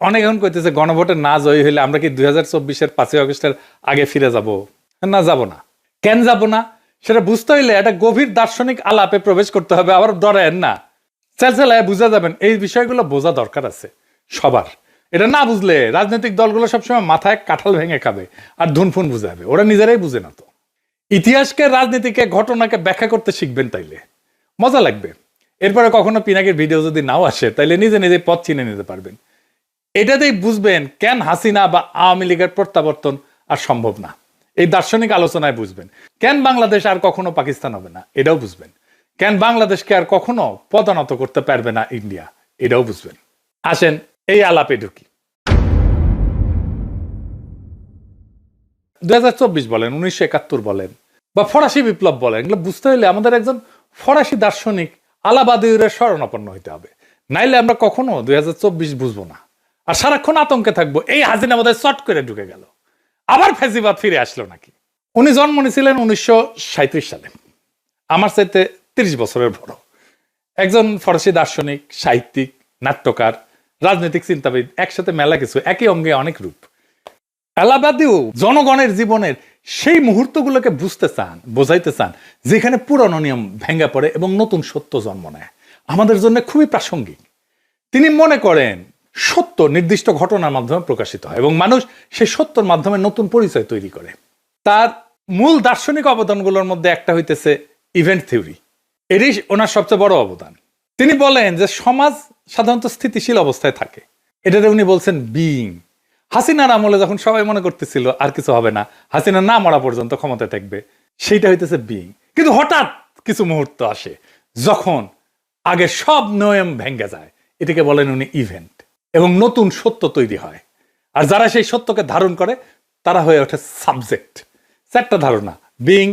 অনেক এখন কইতেছে গণভোটে না জয়ী হইলে আমরা কি দুই হাজার চব্বিশের পাঁচই আগস্টের আগে ফিরে যাব? না যাব না। কেন যাব না? সেটা বুঝতে হইলে একটা গভীর দার্শনিক আলাপে প্রবেশ করতে হবে, আবার ডরেন না। চালচালায় বুঝা যাবেন, এই বিষয়গুলো বোঝা দরকার আছে সবার। এটা না বুঝলে রাজনৈতিক দলগুলো সবসময় মাথায় কাঁঠাল ভেঙে খাবে আর ধুনফুন বুঝাবে। ওরা নিজেরাই বুঝে না তো। ইতিহাসকে, রাজনীতিকে, ঘটনাকে ব্যাখ্যা করতে শিখবেন তাইলে। মজা লাগবে। এরপরে কখনো পিনাকের ভিডিও যদি নাও আসে, তাইলে নিজে নিজে পথ চিনে নিতে পারবেন। এটাতেই বুঝবেন কেন হাসিনা বা আওয়ামী লীগের প্রত্যাবর্তন আর সম্ভব না। এই দার্শনিক আলোচনায় বুঝবেন, কেন বাংলাদেশ আর কখনো পাকিস্তান হবে না, এটাও বুঝবেন। কেন বাংলাদেশকে আর কখনো পদানত করতে পারবে না ইন্ডিয়া, এটাও বুঝবেন। আসেন এই আলাপে ঢুকি। দুই বলেন, উনিশশো একাত্তর বলেন বা ফরাসি বিপ্লব বলেন, এগুলো বুঝতে হলে আমাদের একজন ফরাসি দার্শনিক আলাবাদিউরের শরণাপন্ন হইতে হবে। নাইলে আমরা কখনো দুই হাজার চব্বিশ বুঝব না। আর সারাক্ষণ আতঙ্কে থাকব। এই হাসিনা বোধহয় চট করে ঢুকে গেল। আবার ফেসিবাদ ফিরে আসলো নাকি? উনি জন্ম নিয়েছিলেন উনিশশো সালে। আমার চাইতে তিরিশ বছরের বড়। একজন ফরাসি দার্শনিক, সাহিত্যিক, নাট্যকার, রাজনৈতিক চিন্তাবিদ, একসাথে মেলা কিছু, একই অঙ্গে অনেক রূপ। এলাবাদিও জনগণের জীবনের সেই মুহূর্তগুলোকে বুঝতে চান, বোঝাইতে চান, যেখানে পুরনো নিয়ম ভেঙে পড়ে এবং নতুন সত্য জন্ম নেয়। আমাদের জন্য খুবই প্রাসঙ্গিক। তিনি মনে করেন সত্য নির্দিষ্ট ঘটনার মাধ্যমে প্রকাশিত হয় এবং মানুষ সে সত্যর মাধ্যমে নতুন পরিচয় তৈরি করে। তার মূল দার্শনিক অবদানগুলোর মধ্যে একটা হইতেছে ইভেন্ট থিওরি এরই ওনার সবচেয়ে বড় অবদান। তিনি বলেন যে সমাজ সাধারণত স্থিতিশীল অবস্থায় থাকে। এটাতে উনি বলছেন বিইং হাসিনার আমলে যখন সবাই মনে করতেছিল, আর কিছু হবে না। হাসিনা না মরা পর্যন্ত ক্ষমতায় থাকবে। সেইটা হইতেছে বিইং কিন্তু হঠাৎ কিছু মুহূর্ত আসে, যখন আগে সব নিয়ম ভেঙ্গে যায়। এটাকে বলেন উনি ইভেন্ট এবং নতুন সত্য তৈরি হয়। আর যারা সেই সত্যকে ধারণ করে, তারা হয়ে ওঠে সাবজেক্ট চারটা ধারণা বিং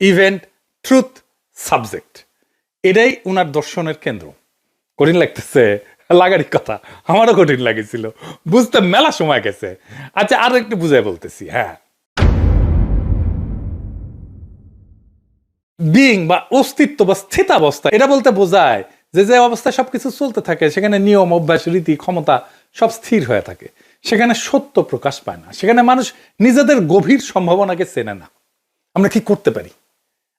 ইভেন্ট ট্রুথ সাবজেক্ট এটাই উনার দর্শনের কেন্দ্র। কঠিন লাগতেছে, লাগারই কথা। আমারও কঠিন লাগেছিল। বুঝতে মেলা সময় গেছে। আচ্ছা আরও একটু বুঝাই বলতেছি হ্যাঁ। বিং বা অস্তিত্ব বা স্থিতাবস্থা, এটা বলতে বোঝায় যে যে অবস্থায় সবকিছু চলতে থাকে, সেখানে নিয়ম, অভ্যাস, রীতি, ক্ষমতা সব স্থির হয়ে থাকে। সেখানে সত্য প্রকাশ পায় না। সেখানে মানুষ নিজেদের গভীর সম্ভাবনাকে চেনে না। আমরা কি করতে পারি?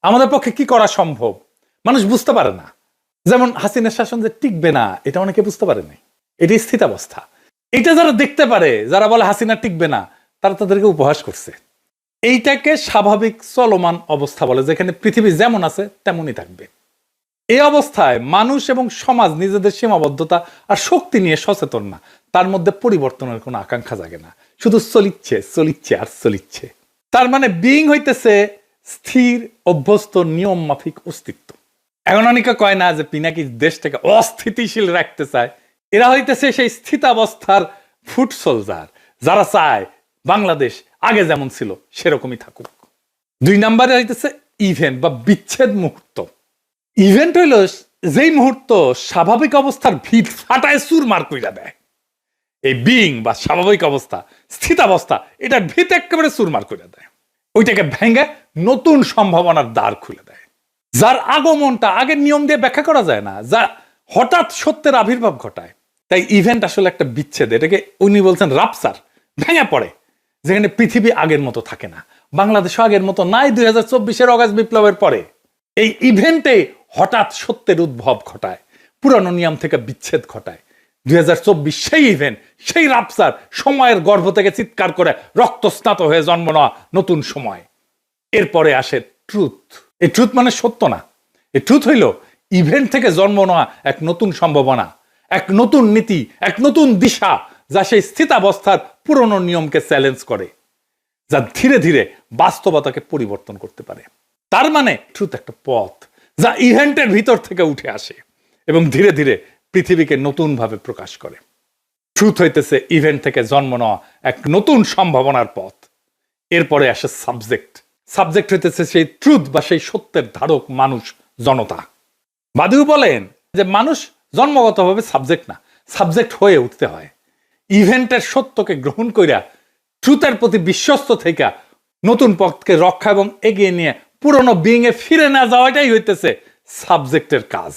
আমাদের পক্ষে কি করা সম্ভব? মানুষ বুঝতে পারে না। যেমন হাসিনের শাসন যে টিকবে না, এটা অনেকে বুঝতে পারে নাই। এটি স্থিতাবস্থা এটা যারা দেখতে পারে, যারা বলে হাসিনা টিকবে না, তারা তাদেরকে উপহাস করছে। এইটাকে স্বাভাবিক চলমান অবস্থা বলে, যেখানে পৃথিবী যেমন আছে, তেমনই থাকবে। এই অবস্থায় মানুষ এবং সমাজ নিজেদের সীমাবদ্ধতা আর শক্তি নিয়ে সচেতন না। তার মধ্যে পরিবর্তনের কোনো আকাঙ্ক্ষা জাগে না। শুধু চলিচ্ছে চলিচ্ছে আর চলিচ্ছে। তার মানে বিইং হইতেছে স্থির, অভ্যস্ত নিয়ম মাফিক অস্তিত্ব। এখন অনেকে কয় না যে পিনাকি দেশটাকে অস্থিতিশীল রাখতে চায়। এরা হইতেছে সেই স্থিতাবস্থার ফুট সোলজার যারা চায় বাংলাদেশ আগে যেমন ছিল, সেরকমই থাকুক। দুই নম্বরে হইতেছে ইভেন্ট বা বিচ্ছেদ মুহূর্ত। ইভেন্ট হইল যেই মুহূর্ত স্বাভাবিক অবস্থার ভিত ফাটায় চুরমার কইরা দেয়। এই বিং বা স্বাভাবিক অবস্থা, স্থিতাবস্থা, এটার ভিত একেবারে চুরমার করে দেয়। ওইটাকে ভেঙে নতুন সম্ভাবনার দ্বার খুলে দেয়। যার আগমনটা আগের নিয়ম দিয়ে ব্যাখ্যা করা যায় না, যা হঠাৎ সত্যের আবির্ভাব ঘটায়। তাই ইভেন্ট আসলে একটা বিচ্ছেদ, এটাকে উনি বলছেন রাপসার ভেঙে পড়ে, যেখানে পৃথিবী আগের মতো থাকে না। বাংলাদেশও আগের মতো নাই দুই হাজার চব্বিশের অগাস্ট বিপ্লবের পরে। এই ইভেন্টে হঠাৎ সত্যের উদ্ভব ঘটায়, পুরানো নিয়ম থেকে বিচ্ছেদ ঘটায়। দুই হাজার চব্বিশ সেই ইভেন্ট সেই রাপসার সময়ের গর্ভ থেকে চিৎকার করে রক্তস্নাত হয়ে জন্ম নেওয়া নতুন সময়। এরপরে আসে ট্রুথ এই ট্রুথ মানে সত্য না। এই ট্রুথ হইল ইভেন্ট থেকে জন্ম নেওয়া এক নতুন সম্ভাবনা, এক নতুন নীতি, এক নতুন দিশা, যা সেই স্থিতাবস্থার পুরনো নিয়মকে চ্যালেঞ্জ করে, যা ধীরে ধীরে বাস্তবতাকে পরিবর্তন করতে পারে। তার মানে ট্রুথ একটা পথ। যা ইভেন্টের ভিতর থেকে উঠে আসে এবং ধীরে ধীরে পৃথিবীকে নতুনভাবে প্রকাশ করে। ট্রুথ হইতেছে ইভেন্ট থেকে জন্ম নেওয়া এক নতুন সম্ভাবনার পথ। এরপরে আসে সাবজেক্ট। সাবজেক্ট হইতেছে সেই ট্রুথ বা সেই সত্যের ধারক মানুষ, জনতা। বাদিউ বলেন যে মানুষ জন্মগতভাবে সাবজেক্ট না সাবজেক্ট হয়ে উঠতে হয়। ইভেন্টের সত্যকে গ্রহণ কইরা ট্রুথের প্রতি বিশ্বস্ত থেকে নতুন পথকে রক্ষা এবং এগিয়ে নিয়ে পুরনো বিং এ ফিরে না যাওয়াটাই হইতেছে সাবজেক্টের কাজ।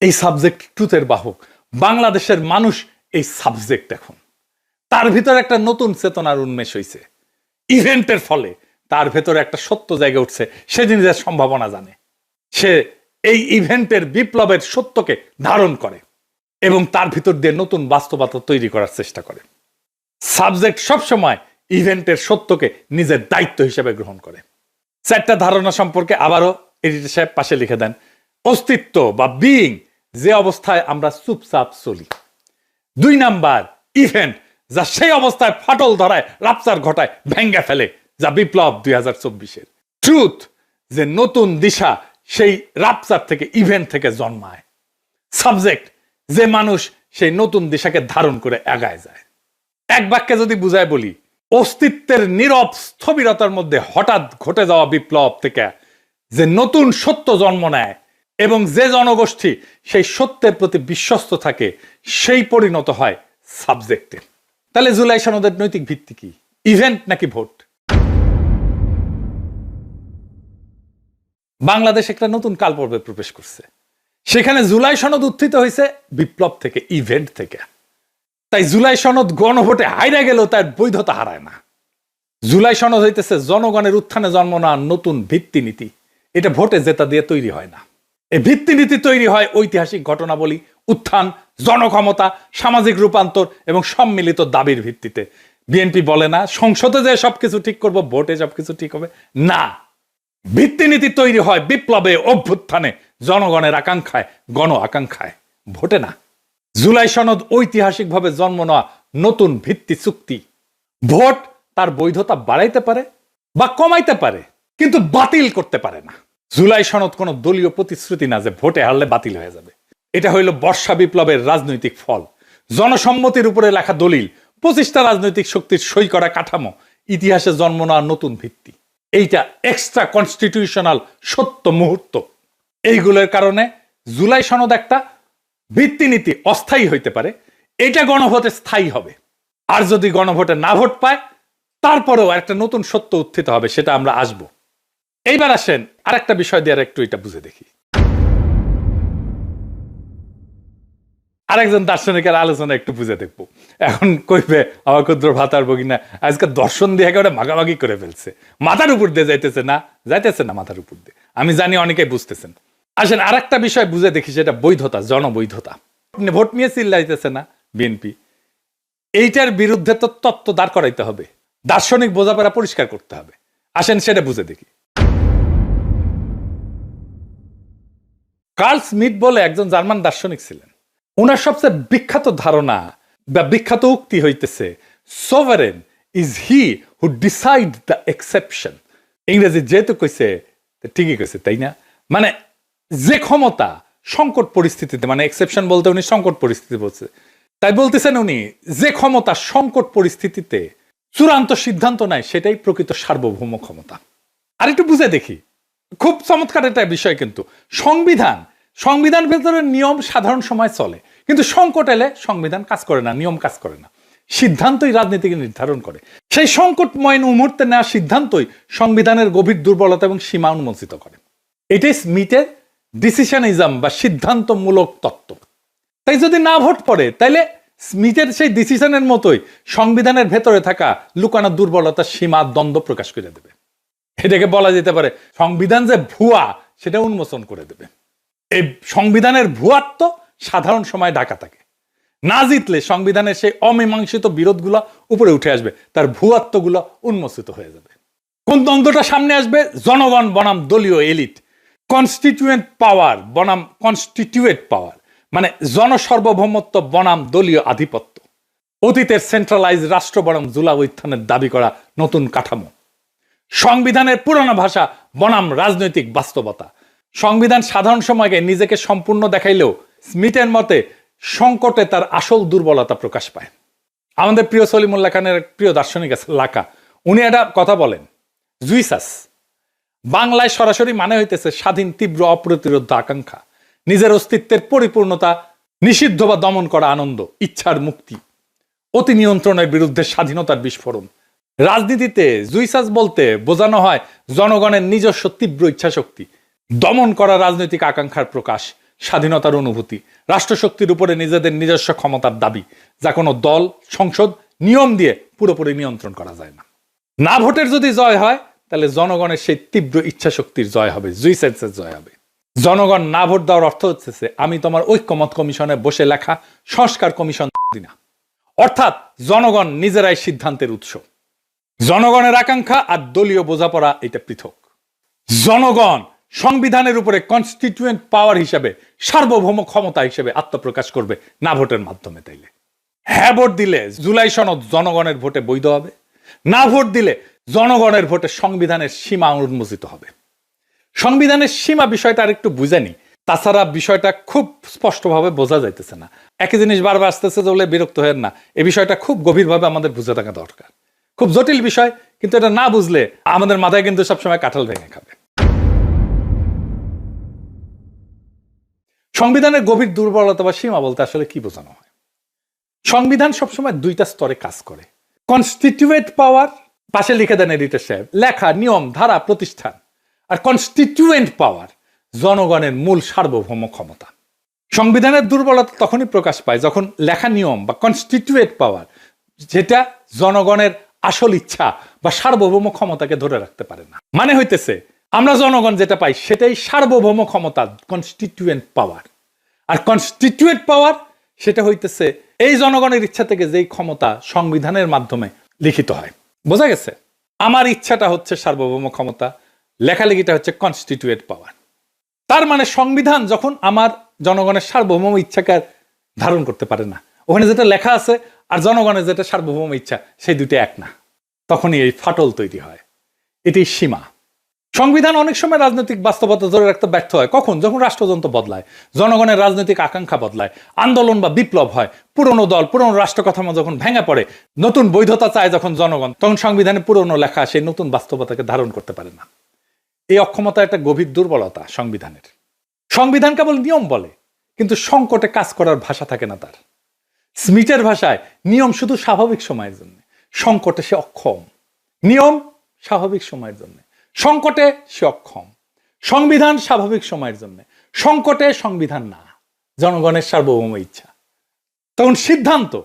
এই সাবজেক্ট ট্রুথের বাহক। বাংলাদেশের মানুষ এই সাবজেক্ট এখন। তার ভিতরে একটা নতুন চেতনার উন্মেষ হয়েছে ইভেন্টের ফলে তার ভেতরে একটা সত্য জায়গা উঠছে, সে জিনিসের সম্ভাবনা জানে। সে এই ইভেন্টের বিপ্লবের সত্যকে ধারণ করে এবং তার ভিতর দিয়ে নতুন বাস্তবতা তৈরি করার চেষ্টা করে। সাবজেক্ট সবসময় ইভেন্টের সত্যকে নিজের দায়িত্ব হিসেবে গ্রহণ করে। চারটা ধারণা সম্পর্কে আবারও এডিটর সাহেব পাশে লিখে দেন। অস্তিত্ব বা বিইং যে অবস্থায় আমরা চুপচাপ চলি। দুই নাম্বার ইভেন্ট যা সেই অবস্থায় ফাটল ধরায়, রাপচার ঘটায়, ভেঙ্গে ফেলে, যা বিপ্লব দুই হাজার চব্বিশের। ট্রুথ যে নতুন দিশা সেই রাপচার থেকে ইভেন্ট থেকে জন্মায়। সাবজেক্ট যে মানুষ সেই নতুন দিশাকে ধারণ করে এগায় যায়। এক বাক্যে যদি বুঝায় বলি অস্তিত্বের নীরব স্থবিরতার মধ্যে হঠাৎ ঘটে যাওয়া বিপ্লব থেকে যে নতুন সত্য জন্ম নেয় এবং যে জনগোষ্ঠী সেই সত্যের প্রতি বিশ্বস্ত থাকে, সেই পরিণত হয় সাবজেক্টে। তাহলে জুলাই সনদের নৈতিক ভিত্তি কি? ইভেন্ট নাকি ভোট? বাংলাদেশ একটা নতুন কালপর্বে প্রবেশ করছে। সেখানে জুলাই সনদ উত্থিত হয়েছে বিপ্লব থেকে, ইভেন্ট থেকে। তাই জুলাই সনদ গণভোটে হাইরা গেলেও তার বৈধতা হারায় না। জুলাই সনদ হইতেছে জনগণের উত্থানে জন্ম নেওয়ার নতুন ভিত্তিনীতি। এটা ভোটে জেতা দিয়ে তৈরি হয় না। এই ভিত্তিনীতি তৈরি হয় ঐতিহাসিক ঘটনাবলী, উত্থান, জনক্ষমতা, সামাজিক রূপান্তর এবং সম্মিলিত দাবির ভিত্তিতে। বিএনপি বলে না, সংসদে যে সবকিছু ঠিক করব, ভোটে সবকিছু ঠিক হবে। না। ভিত্তিনীতি তৈরি হয় বিপ্লবে অভ্যুত্থানে, জনগণের আকাঙ্ক্ষায়, গণ আকাঙ্ক্ষায়। ভোটে না। জুলাই সনদ ঐতিহাসিকভাবে জন্ম নেওয়া নতুন ভিত্তি চুক্তি। ভোট তার বৈধতা বাড়াইতে পারে বা কমাইতে পারে, কিন্তু বাতিল করতে পারে না। জুলাই সনদ কোনো দলীয় প্রতিশ্রুতি না যে ভোটে হারলে বাতিল হয়ে যাবে। এটা হইল বর্ষা বিপ্লবের রাজনৈতিক ফল। জনসম্মতির উপরে লেখা দলিল, পঁচিশটা রাজনৈতিক শক্তির সই করা কাঠামো, ইতিহাসে জন্ম নেওয়া নতুন ভিত্তি। এইটা এক্সট্রা কনস্টিটিউশনাল সত্য মুহূর্ত। এইগুলোর কারণে জুলাই সনদ একটা ভিত্তিনীতি অস্থায়ী হইতে পারে, এটা গণভোটে স্থায়ী হবে। আর যদি গণভোটে না ভোট পায়, তারপরেও একটা নতুন সত্য উত্থিত হবে, সেটা আমরা আসব। এইবার আসেন আরেকটা বিষয় দিয়ে আর একটু এটা বুঝে দেখি। আরেকজন দার্শনিকের আলোচনা একটু বুঝে দেখব। এখন কইবে আমার ক্ষুদ্র ভাতার বগিনা, আজকে দর্শন দিয়ে একেবারে মাগামাগি করে ফেলছে। মাথার উপর দিয়ে যাইতেছে না যাইতেছে না মাথার উপর দিয়ে। আমি জানি অনেকেই বুঝতেছেন। আসেন আর একটা বিষয় বুঝে দেখি সেটা বৈধতা, জনবৈধতা। ভোট নিয়ে চিল্লাইতেছে না বিএনপি। এইটার বিরুদ্ধে তো তত্ত্ব দাঁড় করাইতে হবে। দার্শনিক বোঝাপড়া পরিষ্কার করতে হবে। আসেন, সেটা বুঝে দেখি। কার্ল স্মিথ বলে একজন জার্মান দার্শনিক ছিলেন। ওনার সবচেয়ে বিখ্যাত ধারণা বা বিখ্যাত উক্তি হইতেছে sovereign is he who decide the exception ইংরেজি যেহেতু কইছে ঠিকই কইছে, তাই না? মানে যে ক্ষমতা সংকট পরিস্থিতিতে মানে এক্সেপশন বলতে উনি সংকট পরিস্থিতি বলছে। তাই বলতেছেন উনি, যে ক্ষমতা সংকট পরিস্থিতিতে চূড়ান্ত সিদ্ধান্ত নেয়, সেটাই প্রকৃত সার্বভৌম ক্ষমতা। আর একটু বুঝে দেখি, খুব চমৎকার একটা বিষয় কিন্তু। সংবিধান সংবিধান ভেতরে নিয়ম সাধারণ সময় চলে, কিন্তু সংকট এলে সংবিধান কাজ করে না, নিয়ম কাজ করে না। সিদ্ধান্তই রাজনীতিকে নির্ধারণ করে। সেই সংকটময় মুহূর্তে নেওয়া সিদ্ধান্তই সংবিধানের গভীর দুর্বলতা এবং সীমা উন্মোচিত করে। এটাই স্মিথের ডিসিশনিজম বা সিদ্ধান্তমূলক তত্ত্ব। তাই যদি না ভোট পড়ে, তাইলে স্মিথের সেই ডিসিশনের মতোই সংবিধানের ভেতরে থাকা লুকানো দুর্বলতার সীমা দ্বন্দ্ব প্রকাশ করে দেবে। এটাকে বলা যেতে পারে সংবিধান যে ভুয়া, সেটা উন্মোচন করে দেবে। এই সংবিধানের ভুয়াত্ব সাধারণ সময় ডাকা থাকে। না জিতলে সংবিধানের সেই অমীমাংসিত বিরোধগুলো উপরে উঠে আসবে, তার ভুয়াত্বগুলো উন্মোচিত হয়ে যাবে। কোন দ্বন্দ্বটা সামনে আসবে? জনগণ, বনাম দলীয় এলিট। কনস্টিটিউয়েন্ট পাওয়ার বনাম কনস্টিটিউয়েট পাওয়ার মানে জনসর্বভৌমত্ব, বনাম দলীয় আধিপত্য। অতীতের সেন্ট্রালাইজ রাষ্ট্র বনাম জুলা উত্থানের দাবি করা নতুন কাঠামো। সংবিধানের পুরনো ভাষা, বনাম রাজনৈতিক বাস্তবতা। সংবিধান সাধারণ সময়কে নিজেকে সম্পূর্ণ দেখাইলেও স্মিথের মতে সংকটে তার আসল দুর্বলতা প্রকাশ পায়। আমাদের প্রিয় সলিমুল্লাহ খানের প্রিয় দার্শনিক আছে লাকা। উনি একটা কথা বলেন, জুইসাস বাংলায় সরাসরি মানে হইতেছে স্বাধীন, তীব্র অপ্রতিরোধ আকাঙ্ক্ষা। নিজের অস্তিত্বের পরিপূর্ণতা, নিষিদ্ধ বা দমন করা আনন্দ, ইচ্ছার মুক্তি। অতি নিয়ন্ত্রণের বিরুদ্ধে স্বাধীনতার বিস্ফোরণ। রাজনীতিতে জুইসাস বলতে বোঝানো হয়, জনগণের নিজস্ব তীব্র ইচ্ছাশক্তি। দমন করা রাজনৈতিক আকাঙ্ক্ষার প্রকাশ, স্বাধীনতার অনুভূতি, রাষ্ট্রশক্তির উপরে নিজেদের নিজস্ব ক্ষমতার দাবি, যা কোনো দল, সংসদ, নিয়ম দিয়ে পুরোপুরি নিয়ন্ত্রণ করা যায় না। না ভোটের যদি জয় হয় তাহলে জনগণের সেই তীব্র ইচ্ছা শক্তির জয় হবে, জুই সেন্সের জয় হবে। জনগণ না ভোট দেওয়ার অর্থ হচ্ছে আমি তোমার ঐক্যমত কমিশনে বসে লেখা সংস্কার কমিশন দিই না। অর্থাৎ জনগণ নিজেরাই সিদ্ধান্তের উৎস। জনগণের আকাঙ্ক্ষা আর দলীয় বোঝাপড়া এটা পৃথক। জনগণ সংবিধানের উপরে কনস্টিটিউয়েন্ট পাওয়ার হিসেবে, সার্বভৌম ক্ষমতা হিসেবে আত্মপ্রকাশ করবে না ভোটের মাধ্যমে তাইলে। হ্যাঁ ভোট দিলে জুলাই সনদ জনগণের ভোটে বৈধ হবে। না ভোট দিলে জনগণের ভোটে সংবিধানের সীমা উন্মোচিত হবে। সংবিধানের সীমা বিষয়টা আর একটু বুঝেনি তাছাড়া বিষয়টা খুব স্পষ্টভাবে বোঝা যাইতেছে না। একই জিনিস বারবার আসতেছে বলে বিরক্ত হয়েন না। এই বিষয়টা খুব গভীরভাবে আমাদের বুঝে থাকা দরকার। খুব জটিল বিষয়, কিন্তু এটা না বুঝলে আমাদের মাথায় কিন্তু সবসময় কাঁঠাল ভেঙে খাবে। সংবিধানের গভীর দুর্বলতা বা সীমা বলতে আসলে কি বোঝানো হয়? সংবিধান সবসময় দুইটা স্তরে কাজ করে। কনস্টিটিউয়েন্ট পাওয়ার পাশে লিখে দেন এডিটর সাহেব, লেখা, নিয়ম, ধারা, প্রতিষ্ঠান আর কনস্টিটিউয়েন্ট পাওয়ার জনগণের মূল সার্বভৌম ক্ষমতা। সংবিধানের দুর্বলতা তখনই প্রকাশ পায় যখন লেখা, নিয়ম বা কনস্টিটিউয়েন্ট পাওয়ার যেটা জনগণের আসল ইচ্ছা বা সার্বভৌম ক্ষমতাকে ধরে রাখতে পারে না। মানে হইতেছে, আমরা জনগণ যেটা পাই সেটাই সার্বভৌম ক্ষমতা কনস্টিটিউয়েন্ট পাওয়ার আর কনস্টিটিউয়েন্ট পাওয়ার সেটা হইতেছে, এই জনগণের ইচ্ছা থেকে যেই ক্ষমতা সংবিধানের মাধ্যমে লিখিত হয়। বোঝা গেছে? আমার ইচ্ছাটা হচ্ছে সার্বভৌম ক্ষমতা, লেখালেখিটা হচ্ছে কনস্টিটিউয়েট পাওয়ার তার মানে সংবিধান যখন আমার জনগণের সার্বভৌম ইচ্ছাকে ধারণ করতে পারে না। ওখানে যেটা লেখা আছে আর জনগণের যেটা সার্বভৌম ইচ্ছা, সেই দুটি এক না। তখনই এই ফাটল তৈরি হয়। এটি সীমা। সংবিধান অনেক সময় রাজনৈতিক বাস্তবতা ধরে রাখতে ব্যর্থ হয়। কখন? যখন রাষ্ট্রযন্ত্র বদলায়, জনগণের রাজনৈতিক আকাঙ্ক্ষা বদলায়, আন্দোলন বা বিপ্লব হয়, পুরনো দল, পুরনো রাষ্ট্র কাঠামো যখন ভেঙে পড়ে, নতুন বৈধতা চায় যখন জনগণ, তখন সংবিধানে পুরনো লেখা সেই নতুন বাস্তবতাকে ধারণ করতে পারে না। এই অক্ষমতা একটা গভীর দুর্বলতা সংবিধানের। সংবিধান কেবল নিয়ম বলে, কিন্তু সংকটে কাজ করার ভাষা থাকে না তার। স্মিটের ভাষায়, নিয়ম শুধু স্বাভাবিক সময়ের জন্য, সংকটে সে অক্ষম। নিয়ম স্বাভাবিক সময়ের জন্য। সংকটে সে অক্ষম সংবিধান স্বাভাবিক সময়ের জন্য। সংকটে সংবিধান না। জনগণের সার্বভৌম ইচ্ছা। তখন সিদ্ধান্ত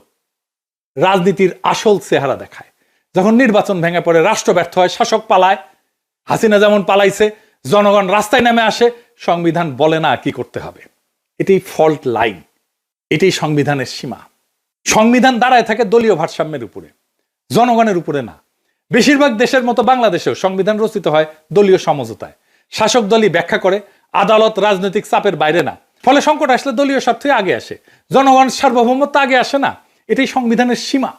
রাজনীতির আসল চেহারা দেখায়। যখন নির্বাচন ভেঙে পড়ে, রাষ্ট্র ব্যর্থ হয়, শাসক পালায়। হাসিনা যেমন পালাইছে, জনগণ রাস্তায় নেমে আসে। সংবিধান বলে না কি করতে হবে। এটি ফল্ট লাইন। এটি সংবিধানের সীমা। সংবিধান দাঁড়ায় থাকে দলীয় ভারসাম্যের উপরে। জনগণের উপরে না। বেশিরভাগ দেশের মতো বাংলাদেশেও সংবিধান রচিত হয় দলীয় সমঝোতায়। শাসক দলই ব্যাখ্যা করে, আদালত রাজনৈতিক চাপের বাইরে না। ফলে সংকট আসলে দলীয় স্বার্থে আগে আসে। জনগণ সার্বভৌমত্ব আগে আসে না, এটাই সংবিধানের সীমা।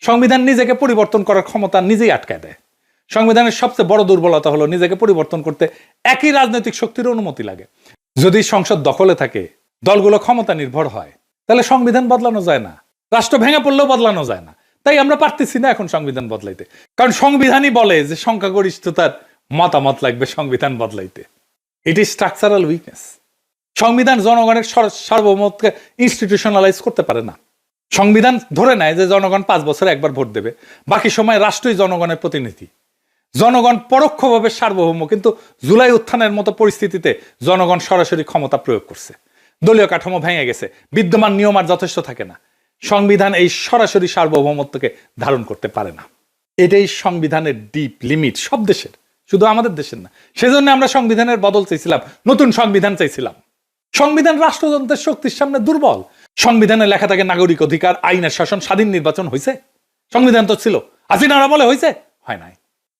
সংবিধান নিজেকে পরিবর্তন করার ক্ষমতা নিজেই আটকায় দেয়। সংবিধানের সবচেয়ে বড় দুর্বলতা হলো নিজেকে পরিবর্তন করতে একই রাজনৈতিক শক্তির অনুমতি লাগে। যদি সংসদ দখলে থাকে, দলগুলো ক্ষমতা নির্ভর হয়, তাহলে সংবিধান বদলানো যায় না। রাষ্ট্র ভেঙে পড়লেও বদলানো যায় না। তাই আমরা পারতেছি না এখন সংবিধান বদলাইতে। কারণ সংবিধানই বলে যে সংখ্যাগরিষ্ঠতার মতামত লাগবে সংবিধান বদলাইতে। এটি স্ট্রাকচারাল উইকনেস সংবিধান জনগণের সর- সার্বভৌমত্বকে ইনস্টিটিউশনালাইজ করতে পারে না। সংবিধান ধরে নেয় যে জনগণ পাঁচ বছরে একবার ভোট দেবে। বাকি সময় রাষ্ট্রই জনগণের প্রতিনিধি। জনগণ পরোক্ষভাবে সার্বভৌম, কিন্তু জুলাই উত্থানের মতো পরিস্থিতিতে জনগণ সরাসরি ক্ষমতা প্রয়োগ করছে। দলীয় কাঠামো ভেঙে গেছে। বিদ্যমান নিয়ম আর যথেষ্ট থাকে না। সংবিধান এই সরাসরি সার্বভৌমত্বকে ধারণ করতে পারে না। এটাই সংবিধানের ডিপ লিমিট সব দেশের, শুধু আমাদের দেশের না। সেজন্য আমরা সংবিধানের বদল চাইছিলাম, নতুন সংবিধান চাইছিলাম। সংবিধান রাষ্ট্রযন্ত্রের শক্তির সামনে দুর্বল। সংবিধানে লেখা থাকে নাগরিক অধিকার আইনের শাসন, স্বাধীন নির্বাচন হয়েছে সংবিধান তো ছিল। হাসিনারা বলে হয়েছে হয় নাই।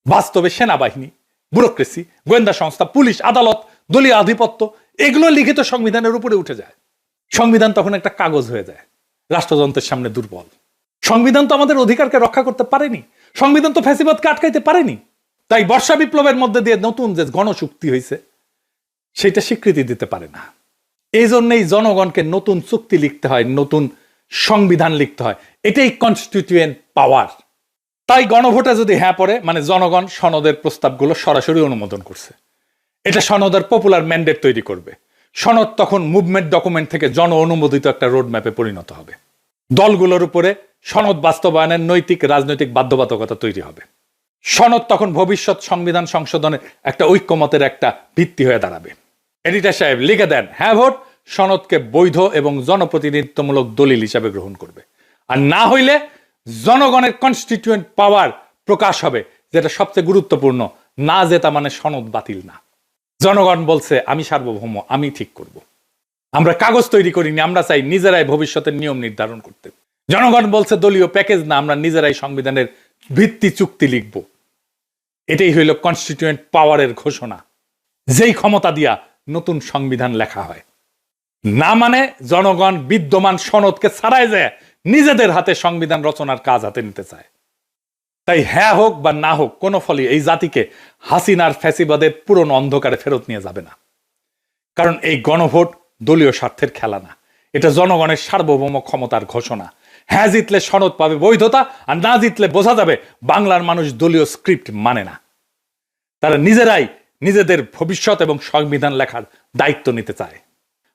বাস্তবে সেনাবাহিনী, ব্যুরোক্রেসি, গোয়েন্দা সংস্থা, পুলিশ, আদালত, দলীয় আধিপত্য, এগুলো লিখিত সংবিধানের উপরে উঠে যায়। সংবিধান তখন একটা কাগজ হয়ে যায়। রাষ্ট্রযন্ত্রের সামনে দুর্বল। সংবিধান তো আমাদের অধিকারকে রক্ষা করতে পারেনি। সংবিধান তো ফ্যাসিবাদকে আটকাইতে পারেনি। তাই বর্ষা বিপ্লবের মধ্যে দিয়ে নতুন যে গণচুক্তি হয়েছে সেটা স্বীকৃতি দিতে পারে না। এই জন্যই জনগণকে নতুন চুক্তি লিখতে হয়, নতুন সংবিধান লিখতে হয়। এটাই কনস্টিটিউয়েন্ট পাওয়ার তাই গণভোটে যদি হ্যাঁ পড়ে মানে জনগণ সনদের প্রস্তাবগুলো সরাসরি অনুমোদন করছে। এটা সনদের পপুলার ম্যান্ডেট তৈরি করবে। সনদ তখন মুভমেন্ট ডকুমেন্ট থেকে জন অনুমোদিত একটা রোড ম্যাপে পরিণত হবে। দলগুলোর উপরে সনদ বাস্তবায়নের নৈতিক, রাজনৈতিক বাধ্যবাধকতা তৈরি হবে। সনদ তখন ভবিষ্যৎ সংবিধান সংশোধনের একটা ঐক্যমতের একটা ভিত্তি হয়ে দাঁড়াবে। এডিটার সাহেব, লিখে দেন হ্যাঁ ভোট, সনদকে বৈধ এবং জনপ্রতিনিধিত্বমূলক দলিল হিসাবে গ্রহণ করবে। আর না হইলে জনগণের কনস্টিটিউয়েন্ট পাওয়ার প্রকাশ হবে, যেটা সবচেয়ে গুরুত্বপূর্ণ। না জেতা মানে সনদ বাতিল না। জনগণ বলছে, আমি সার্বভৌম, আমি ঠিক করব। আমরা কাগজ তৈরি করিনি, আমরা চাই নিজেরাই ভবিষ্যতের নিয়ম নির্ধারণ করতে। জনগণ বলছে, দলীয় প্যাকেজ না, আমরা নিজেরাই সংবিধানের ভিত্তি চুক্তি লিখব। এটাই হইল কনস্টিটিউয়েন্ট পাওয়ারের ঘোষণা। যেই ক্ষমতা দিয়া নতুন সংবিধান লেখা হয়। না মানে জনগণ বিদ্যমান সনদকে ছাড়াই যায় নিজেদের হাতে সংবিধান রচনার কাজ হাতে নিতে চায়। তাই হ্যাঁ হোক বা না হোক, কোনো ফলই এই জাতিকে হাসিনার ফ্যাসিবাদের পুরনো অন্ধকারে ফেরত নিয়ে যাবে না। কারণ এই গণভোট দলীয় স্বার্থের খেলা না। এটা জনগণের সার্বভৌম ক্ষমতার ঘোষণা। হ্যাঁ জিতলে সনদ পাবে বৈধতা, আর না জিতলে বোঝা যাবে বাংলার মানুষ দলীয় স্ক্রিপ্ট মানে না। তারা নিজেরাই নিজেদের ভবিষ্যৎ এবং সংবিধান লেখার দায়িত্ব নিতে চায়।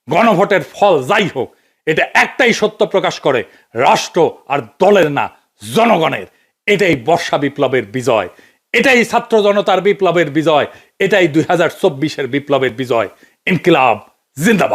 গণভোটের ফল যাই হোক, এটা একটাই সত্য প্রকাশ করে, রাষ্ট্র আর দলের না, জনগণের। এটাই বর্ষা বিপ্লবের বিজয়। এটাই ছাত্র জনতার বিপ্লবের বিজয়। এটাই দুই হাজার চব্বিশের বিপ্লবের বিজয়। ইনকিলাব, জিন্দাবাদ।